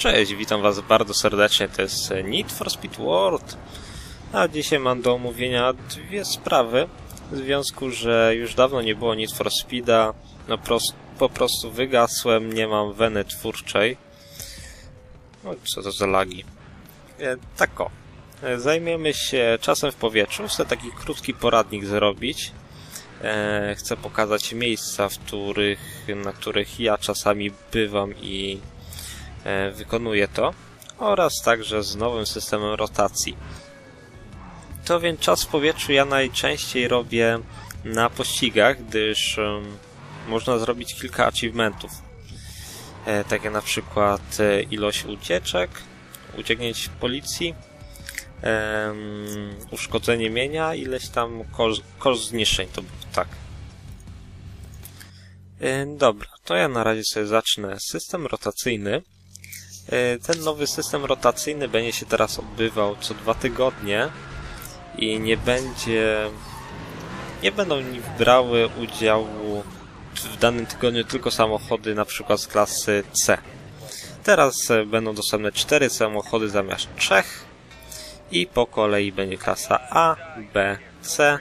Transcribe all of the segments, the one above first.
Cześć, witam was bardzo serdecznie, to jest Need for Speed World. A dzisiaj mam do omówienia dwie sprawy, w związku, że już dawno nie było Need for Speeda, no po prostu wygasłem, nie mam weny twórczej. No, co to za lagi? E, tak o. E, Zajmiemy się czasem w powietrzu, chcę taki krótki poradnik zrobić. E, chcę pokazać miejsca, w których, na których ja czasami bywam i e, wykonuję to oraz także z nowym systemem rotacji. To więc czas w powietrzu ja najczęściej robię na pościgach, gdyż można zrobić kilka achievementów. E, takie na przykład e, ilość ucieczek, ucieknięć policji, em, uszkodzenie mienia, ileś tam koszt, zniszczeń, to było tak. Dobra, to ja na razie sobie zacznę system rotacyjny. E, Ten nowy system rotacyjny będzie się teraz odbywał co dwa tygodnie i nie będzie. Nie będą nim brały udziału w danym tygodniu tylko samochody na przykład z klasy C. Teraz e, będą dostępne cztery samochody zamiast trzech i po kolei będzie klasa A, B, C,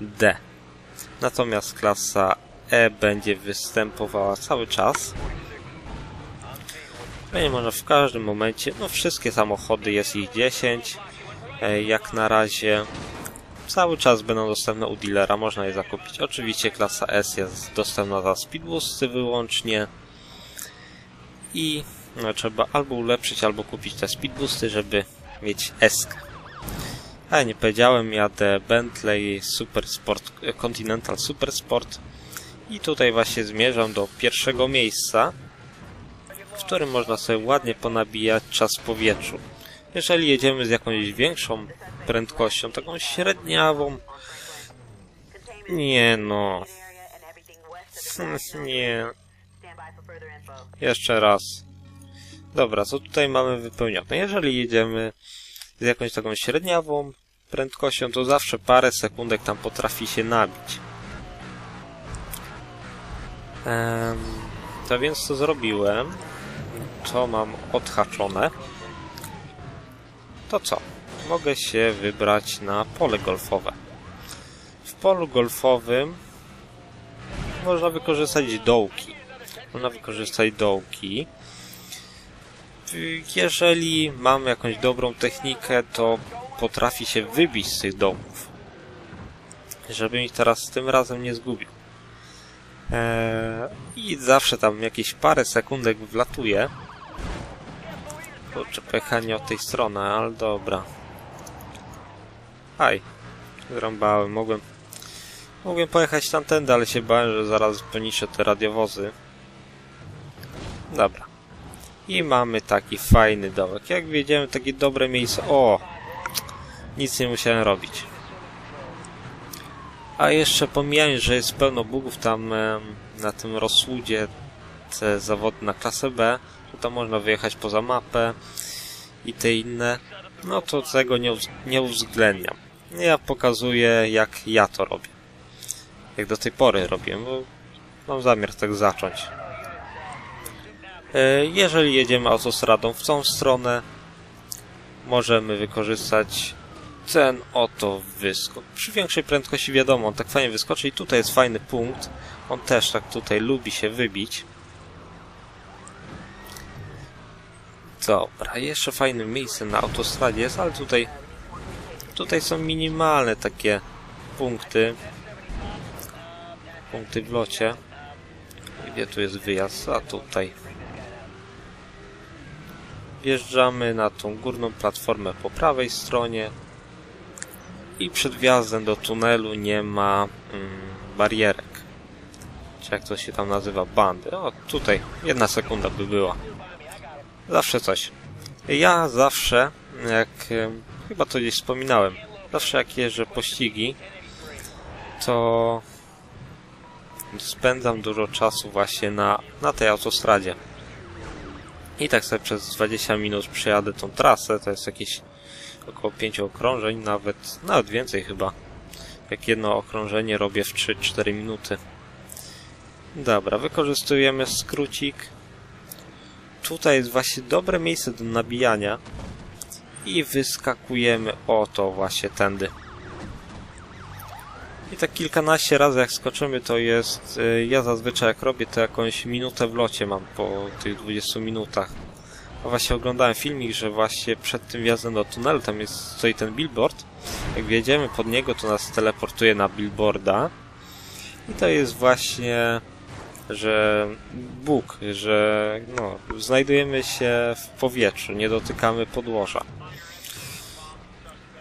D. Natomiast klasa E będzie występowała cały czas. Będzie można w każdym momencie, no wszystkie samochody, jest ich 10, e, jak na razie. Cały czas będą dostępne u dealera, można je zakupić. Oczywiście klasa S jest dostępna za speedboosty wyłącznie. I no, trzeba albo ulepszyć, albo kupić te speedboosty, żeby mieć S. A nie powiedziałem, jadę Bentley Super Sport, Continental Super Sport. I tutaj właśnie zmierzam do pierwszego miejsca, w którym można sobie ładnie ponabijać czas w powietrzu. Jeżeli jedziemy z jakąś większą prędkością, taką średniawą, nie no, nie, jeszcze raz. Dobra, co tutaj mamy wypełnione? Jeżeli jedziemy z jakąś taką średniawą prędkością, to zawsze parę sekundek tam potrafi się nabić. To więc co zrobiłem? Co mam odhaczone? To co? Mogę się wybrać na pole golfowe. W polu golfowym można wykorzystać dołki. Można wykorzystać dołki. Jeżeli mam jakąś dobrą technikę, to potrafi się wybić z tych dołków. Żeby mi teraz tym razem nie zgubił. Eee, I zawsze tam jakieś parę sekundek wlatuje. Kurczę, pojechanie od tej strony, ale dobra. Aj, zrąbałem, mogłem... Mogłem pojechać tamtędy, ale się bałem, że zaraz poniszczę te radiowozy. Dobra. I mamy taki fajny dołek. Jak wiedziałem, takie dobre miejsce. O! Nic nie musiałem robić. A jeszcze pomijając, że jest pełno bugów tam na tym rozsłudzie te zawody na klasę B, tam można wyjechać poza mapę i te inne, no to tego nie, uz- nie uwzględniam. Ja pokazuję, jak ja to robię. Jak do tej pory robię, bo mam zamiar tak zacząć. E, Jeżeli jedziemy autostradą w tą stronę, możemy wykorzystać ten oto wyskok. Przy większej prędkości wiadomo, on tak fajnie wyskoczy i tutaj jest fajny punkt. On też tak tutaj lubi się wybić. Dobra, jeszcze fajne miejsce na autostradzie jest, ale tutaj tutaj są minimalne takie punkty. Punkty w locie. Gdzie tu jest wyjazd? A tutaj. Wjeżdżamy na tą górną platformę po prawej stronie i przed wjazdem do tunelu nie ma mm, barierek. Czy jak to się tam nazywa? Bandy. O, tutaj jedna sekunda by była. Zawsze coś. Ja zawsze, jak em, chyba to gdzieś wspominałem, zawsze jak jeżdżę pościgi, to spędzam dużo czasu właśnie na, na tej autostradzie. I tak sobie przez 20 minut przejadę tą trasę, to jest jakieś około 5 okrążeń, nawet, nawet więcej chyba. Jak jedno okrążenie robię w 3-4 minuty. Dobra, wykorzystujemy skrócik. Tutaj jest właśnie dobre miejsce do nabijania. I wyskakujemy oto właśnie tędy. I tak kilkanaście razy jak skoczymy to jest... y, Ja zazwyczaj jak robię to jakąś minutę w locie mam po tych 20 minutach. A właśnie oglądałem filmik, że właśnie przed tym wjazdem do tunelu tam jest stoi ten billboard. Jak wjedziemy pod niego to nas teleportuje na billboarda. I to jest właśnie że Bóg, że no, znajdujemy się w powietrzu, nie dotykamy podłoża.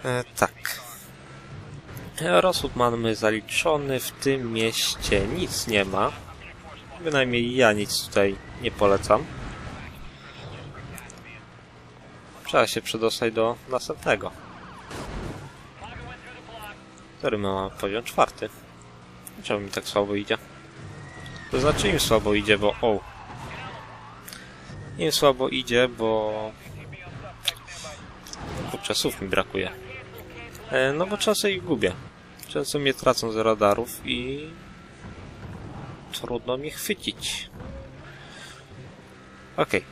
E, tak. Rozsąd mamy zaliczony, w tym mieście nic nie ma. Bynajmniej ja nic tutaj nie polecam. Trzeba się przedostać do następnego. Który mamy poziom czwarty. Czemu mi tak słabo idzie? To znaczy im słabo idzie, bo... O! Im słabo idzie, bo... Kurczę, słów mi brakuje. E, no bo często ich gubię. Często mnie tracą z radarów i... Trudno mi chwycić. Okej.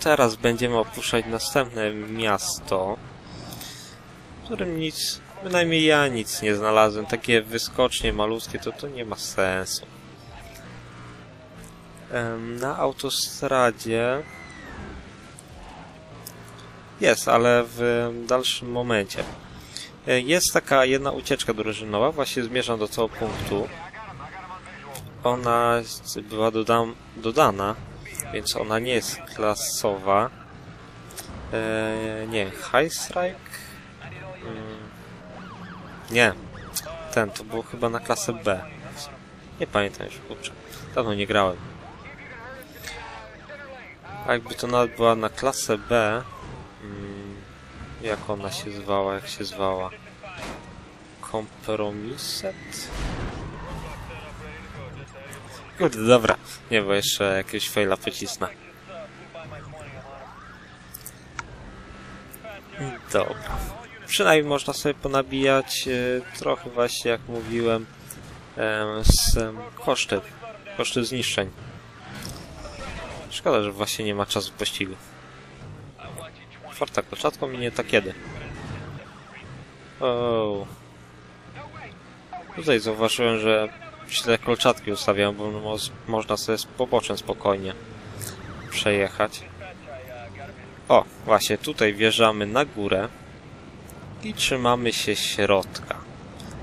Teraz będziemy opuszczać następne miasto, w którym nic, bynajmniej ja nic nie znalazłem. Takie wyskocznie malutkie, to to nie ma sensu. Na autostradzie jest, ale w dalszym momencie. E, Jest taka jedna ucieczka drużynowa, właśnie zmierzam do tego punktu. Ona była dodam, dodana, więc ona nie jest klasowa. E, nie, High Strike? Nie, ten, to było chyba na klasę B. Nie pamiętam już, kurczę. Dawno nie grałem. A jakby to nawet była na klasę B, mm, jak ona się zwała, jak się zwała? Kompromiset? Kurde, dobra. Nie, bo jeszcze jakiegoś faila pocisnę. Dobra. Przynajmniej można sobie ponabijać e, trochę właśnie, jak mówiłem, em, z em, koszty. Koszty zniszczeń. Szkoda, że właśnie nie ma czasu pościgu. Czwarta kolczatką minie to kiedy? O. Tutaj zauważyłem, że źle kolczatki ustawiam, bo mo można sobie z poboczem spokojnie przejechać. O, właśnie tutaj wjeżdżamy na górę i trzymamy się środka.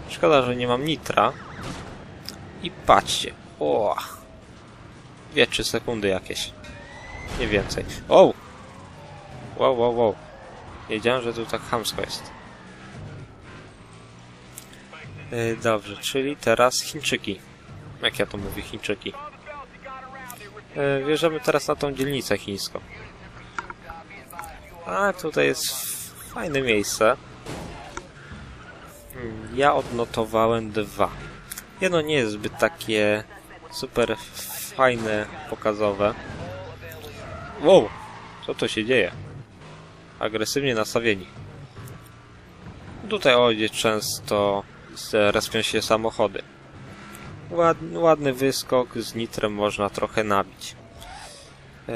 Szkoda, że nie mam nitra. I patrzcie. O! Dwie, trzy sekundy jakieś. Nie więcej. O! Wow, wow, wow. Wiedziałem, że tu tak chamsko jest. Yy, dobrze, czyli teraz Chińczyki. Jak ja to mówię, Chińczyki. Yy, teraz na tą dzielnicę chińską. A tutaj jest fajne miejsce. Ja odnotowałem dwa. Jedno nie jest zbyt takie super fajne, pokazowe. Wow! Co to się dzieje? Agresywnie nastawieni. Tutaj o, gdzie często respią się samochody. Ładny, ładny wyskok, z nitrem można trochę nabić. Eee,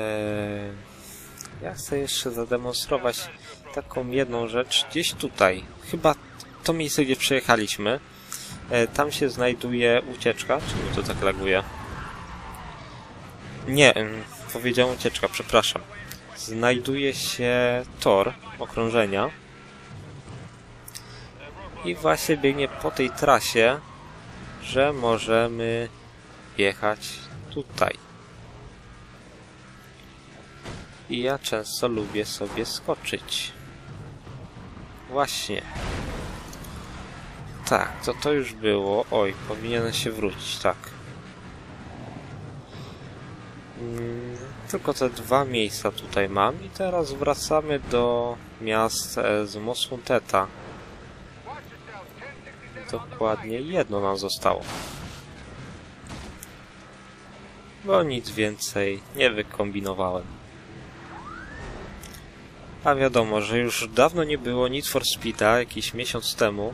ja chcę jeszcze zademonstrować taką jedną rzecz. Gdzieś tutaj, chyba to miejsce, gdzie przejechaliśmy, e, tam się znajduje ucieczka. Czy mi to tak laguje? Nie, em, powiedziałem ucieczka, przepraszam. Znajduje się tor okrążenia. I właśnie biegnie po tej trasie, że możemy jechać tutaj. I ja często lubię sobie skoczyć. Właśnie. Tak, to to już było. Oj, powinienem się wrócić, tak. Mm, Tylko te dwa miejsca tutaj mam i teraz wracamy do miast e, z Mosunteta. Dokładnie jedno nam zostało. Bo nic więcej nie wykombinowałem. A wiadomo, że już dawno nie było Need for Speeda, jakiś miesiąc temu.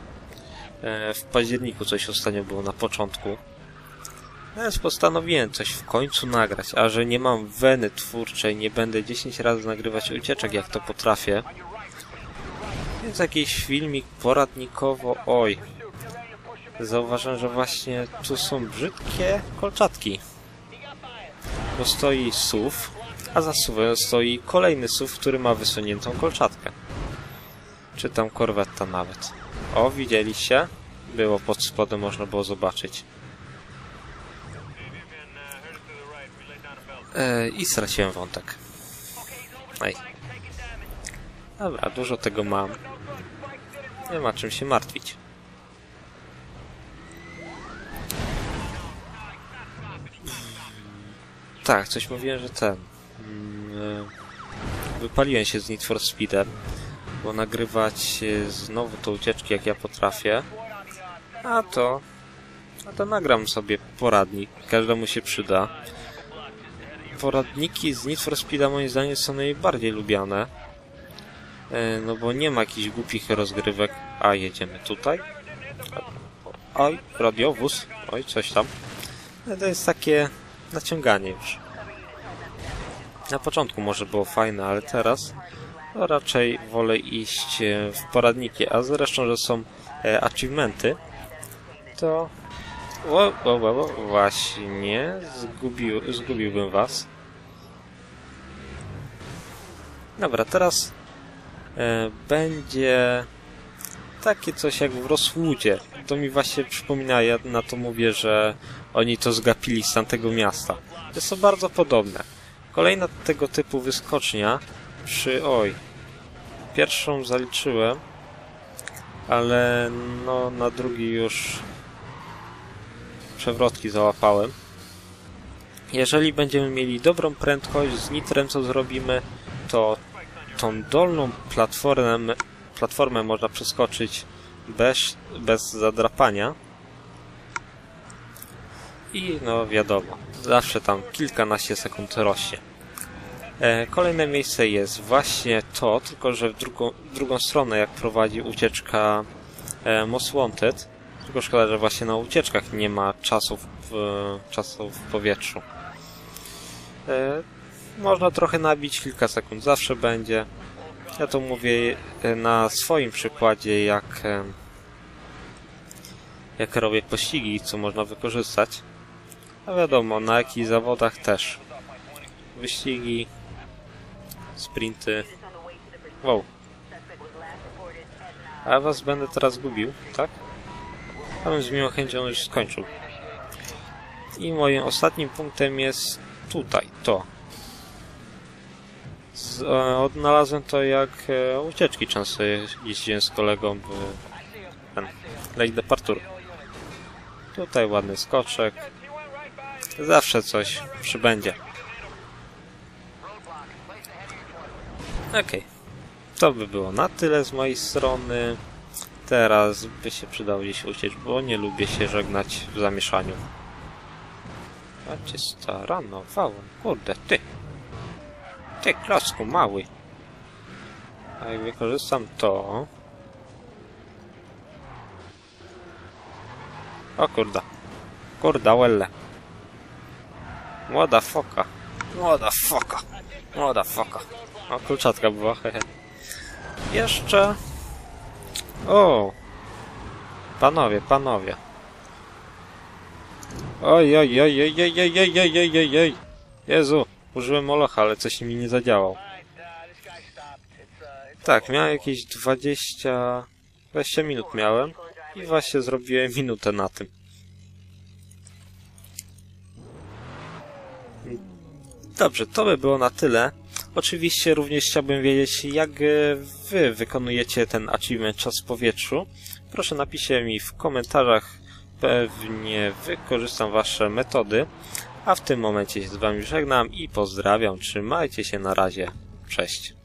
E, W październiku coś ostatnio było na początku. Więc postanowiłem coś w końcu nagrać, a że nie mam weny twórczej, nie będę 10 razy nagrywać ucieczek jak to potrafię. Więc jakiś filmik poradnikowo... Oj. Zauważyłem, że właśnie tu są brzydkie kolczatki. Bo stoi SUV, a za SUVem stoi kolejny SUV, który ma wysuniętą kolczatkę. Czy tam korwetta nawet. O, widzieliście? Było pod spodem, można było zobaczyć. E, I straciłem wątek. Ej. Dobra, dużo tego mam. Nie ma czym się martwić. Tak, coś mówiłem, że ten... mm, e, Wypaliłem się z Need for Speedem, bo nagrywać e, znowu to ucieczki jak ja potrafię. A to... A to nagram sobie poradnik, każdemu się przyda. Poradniki z Need for Speeda moim zdaniem są najbardziej lubiane. E, No bo nie ma jakichś głupich rozgrywek. A, jedziemy tutaj. Oj, radiowóz. Oj, coś tam. No To jest takie naciąganie już. Na początku może było fajne, ale teraz raczej wolę iść e, w poradniki, a zresztą, że są e, achievementy, to... O, o, o, właśnie, zgubił, zgubiłbym was. Dobra, teraz e, będzie takie coś jak w Roswoodzie. To mi właśnie przypomina, ja na to mówię, że oni to zgapili z tamtego miasta. To bardzo podobne. Kolejna tego typu wyskocznia przy... oj... Pierwszą zaliczyłem, ale no na drugi już przewrotki załapałem. Jeżeli będziemy mieli dobrą prędkość z nitrem, co zrobimy, to tą dolną platformę, platformę można przeskoczyć bez, bez zadrapania. I no wiadomo, zawsze tam kilkanaście sekund rośnie. E, kolejne miejsce jest właśnie to, tylko że w drugą, drugą stronę jak prowadzi ucieczka e, Most Wanted. Tylko szkoda, że właśnie na ucieczkach nie ma czasów w, czasów w powietrzu. E, można trochę nabić, kilka sekund zawsze będzie. Ja to mówię na swoim przykładzie, jak, jak robię pościgi, co można wykorzystać. A wiadomo, na jakichś zawodach też. Wyścigi, sprinty. Wow. A was będę teraz gubił, tak? Ja bym z miłą chęcią już skończył. I moim ostatnim punktem jest tutaj, to. Z, e, odnalazłem to jak e, ucieczki często je- jeździłem z kolegą w ten Lake Departure. Tutaj ładny skoczek. Zawsze coś przybędzie. Okej. To by było na tyle z mojej strony. Teraz by się przydało gdzieś uciec, bo nie lubię się żegnać w zamieszaniu. A cię staranowałem. Kurde, ty. Ty, klocku mały. A jak wykorzystam to... O kurda. Kurda, welle. Młoda foka. Młoda foka. Młoda foka. O, kluczatka była, hehe. Jeszcze... O! Panowie, panowie. Oj, oj, oj, oj, oj, oj, oj, oj, oj, oj, oj. Jezu, użyłem molocha, ale coś mi nie zadziałał. Tak, miałem jakieś 20... 20 minut miałem i właśnie zrobiłem minutę na tym. Dobrze, to by było na tyle. Oczywiście również chciałbym wiedzieć, jak e, wy wykonujecie ten achievement czas w powietrzu. Proszę napiszcie mi w komentarzach, pewnie wykorzystam wasze metody. A w tym momencie się z wami żegnam i pozdrawiam. Trzymajcie się na razie. Cześć.